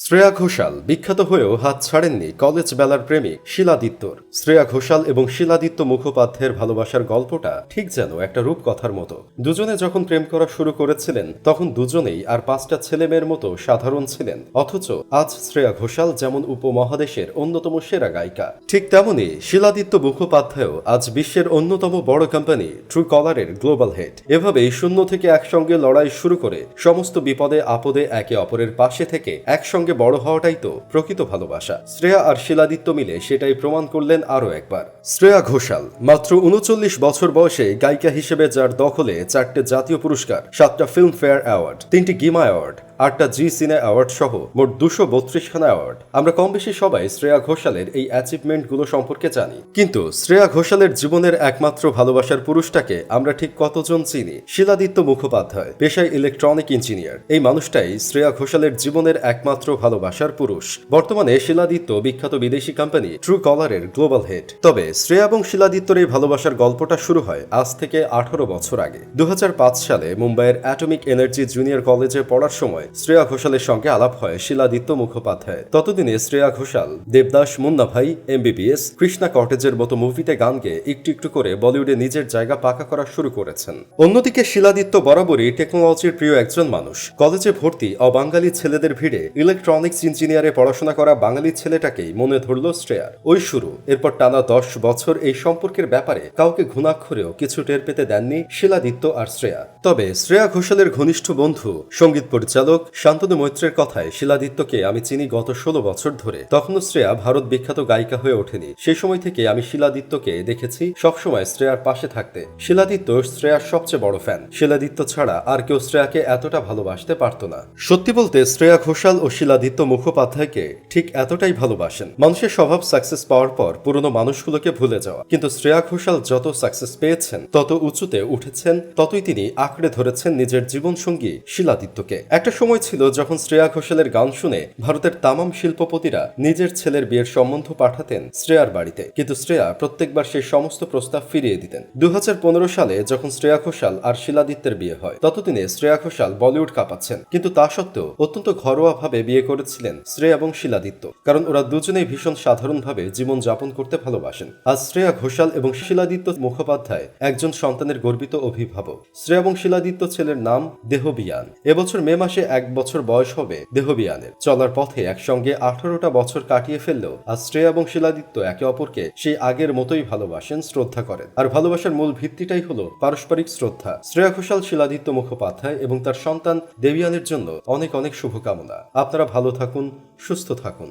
শ্রেয়া ঘোষাল বিখ্যাত হয়েও হাত ছাড়েননি কলেজ বেলার প্রেমিক শিলাদিত্যর শ্রেয়া ঘোষাল এবং শিলাদিত্য মুখোপাধ্যায়ের ভালোবাসার গল্পটা ঠিক যেন একটা রূপকথার মতো। দুজনে যখন প্রেম করা শুরু করেছিলেন, তখন দুজনেই আর পাঁচটা ছেলেমেয়ের মতো সাধারণ ছিলেন। অথচ আজ শ্রেয়া ঘোষাল যেমন উপমহাদেশের অন্যতম সেরা গায়িকা, ঠিক তেমনই শিলাদিত্য মুখোপাধ্যায়ও আজ বিশ্বের অন্যতম বড় কোম্পানি ট্রু কলারের গ্লোবাল হেড এভাবেই শূন্য থেকে একসঙ্গে লড়াই শুরু করে সমস্ত বিপদে আপদে একে অপরের পাশে থেকে একসঙ্গে বড় হওয়াটাই তো প্রকৃত ভালোবাসা। শ্রেয়া আর শিলাদিত্য মিলে সেটাই প্রমাণ করলেন আরও একবার। শ্রেয়া ঘোষাল, মাত্র উনচল্লিশ বছর বয়সে গায়িকা হিসেবে যার দখলে চারটে জাতীয় পুরস্কার, সাতটা ফিল্মফেয়ার অ্যাওয়ার্ড তিনটি গিমা অ্যাওয়ার্ড আটটা জি সিনে অ্যাওয়ার্ড সহ মোট দুশো বত্রিশখানা অ্যাওয়ার্ড আমরা কম বেশি সবাই শ্রেয়া ঘোষালের এই অ্যাচিভমেন্টগুলো সম্পর্কে জানি। কিন্তু শ্রেয়া ঘোষালের জীবনের একমাত্র ভালোবাসার পুরুষটাকে আমরা ঠিক কতজন চিনি? শিলাদিত্য মুখোপাধ্যায়, পেশায় ইলেকট্রনিক ইঞ্জিনিয়ার এই মানুষটাই শ্রেয়া ঘোষালের জীবনের একমাত্র ভালোবাসার পুরুষ। বর্তমানে শিলাদিত্য বিখ্যাত বিদেশি কোম্পানি ট্রু কলারের গ্লোবাল হেড তবে শ্রেয়া এবং শিলাদিত্যর এই ভালোবাসার গল্পটা শুরু হয় আজ থেকে আঠারো বছর আগে। দু হাজার পাঁচ সালে মুম্বাইয়ের অ্যাটমিক এনার্জি জুনিয়র কলেজে পড়ার সময় শ্রেয়া ঘোষালের সঙ্গে আলাপ হয় শিলাদিত্য মুখোপাধ্যায় ততদিনে শ্রেয়া ঘোষাল, দেবদাস মুন্না ভাই এমবিবিএস কৃষ্ণা কটেজের মতো মুভিতে গান গেয়ে একটু একটু করে বলিউডে নিজের জায়গা পাকা করা শুরু করেছেন। অন্যদিকে শিলাদিত্য বরাবরই টেকনোলজির প্রিয় একজন মানুষ। কলেজে ভর্তি অবাঙালি ছেলেদের ভিড়ে ইলেকট্রনিক্স ইঞ্জিনিয়ারে পড়াশোনা করা বাঙালি ছেলেটাকেই মনে ধরল শ্রেয়ার। ওই শুরু, এরপর টানা দশ বছর এই সম্পর্কের ব্যাপারে কাউকে ঘুণাক্ষরেও কিছু টের পেতে দেননি শিলাদিত্য আর শ্রেয়া। তবে শ্রেয়া ঘোষালের ঘনিষ্ঠ বন্ধু, সংগীত পরিচালক শান্তনু মৈত্রের কথায় শিলাদিত্যকে আমি চিনি গত ষোলো বছর ধরে। তখনও শ্রেয়া ভারত বিখ্যাত গায়িকা হয়ে ওঠেনি। সেই সময় থেকে আমি শিলাদিত্যকে দেখেছি সবসময় শ্রেয়ার পাশে থাকতে। শিলাদিত্য শ্রেয়ার সবচেয়ে বড় ফ্যান শিলাদিত্য ছাড়া আর কেউ শ্রেয়াকে এতটা ভালোবাসতে পারত না। সত্যি বলতে, শ্রেয়া ঘোষাল ও শিলাদিত্য মুখোপাধ্যায়কে ঠিক এতটাই ভালোবাসেন। মানুষের স্বভাব সাকসেস পাওয়ার পর পুরনো মানুষগুলোকে ভুলে যাওয়া। কিন্তু শ্রেয়া ঘোষাল যত সাকসেস পেয়েছেন, তত উঁচুতে উঠেছেন, ততই তিনি আঁকড়ে ধরেছেন নিজের জীবনসঙ্গী শিলাদিত্যকে। একটা সময় ছিল যখন শ্রেয়া ঘোষালের গান শুনে ভারতের তামাম শিল্পপতিরা নিজের ছেলের বিয়ের সম্বন্ধ পাঠাতেন শ্রেয়ার বাড়িতে। কিন্তু শ্রেয়া প্রত্যেকবার সেই সমস্ত প্রস্তাব ফিরিয়ে দিতেন। দুই হাজার পনেরো সালে যখন শ্রেয়া ঘোষাল আর শিলাদিত্যের বিয়ে হয়, ততদিনে শ্রেয়া ঘোষাল বলিউড কাঁপাচ্ছেন। কিন্তু তা সত্ত্বেও অত্যন্ত ঘরোয়াভাবে বিয়ে করেছিলেন শ্রেয়া এবং শিলাদিত্য। কারণ ওরা দুজনেই ভীষণ সাধারণভাবে জীবন যাপন করতে ভালোবাসেন। আজ শ্রেয়া ঘোষাল এবং শিলাদিত্য মুখোপাধ্যায় একজন সন্তানের গর্বিত অভিভাবক। শ্রেয়া এবং শিলাদিত্য ছেলের নাম দেহবিয়ান। এবছর মে মাসে এক বছর বয়স হবে দেহবিয়ানের। চলার পথে একসঙ্গে আঠারোটা বছর কাটিয়ে ফেললেও আজ শ্রেয়া এবং শিলাদিত্য একে অপরকে সেই আগের মতোই ভালোবাসেন, শ্রদ্ধা করেন। আর ভালোবাসার মূল ভিত্তিটাই হলো পারস্পরিক শ্রদ্ধা। শ্রেয়া ঘোষাল, শিলাদিত্য মুখোপাধ্যায় এবং তার সন্তান দেবিয়ানের জন্য অনেক অনেক শুভকামনা। আপনারা ভালো থাকুন, সুস্থ থাকুন।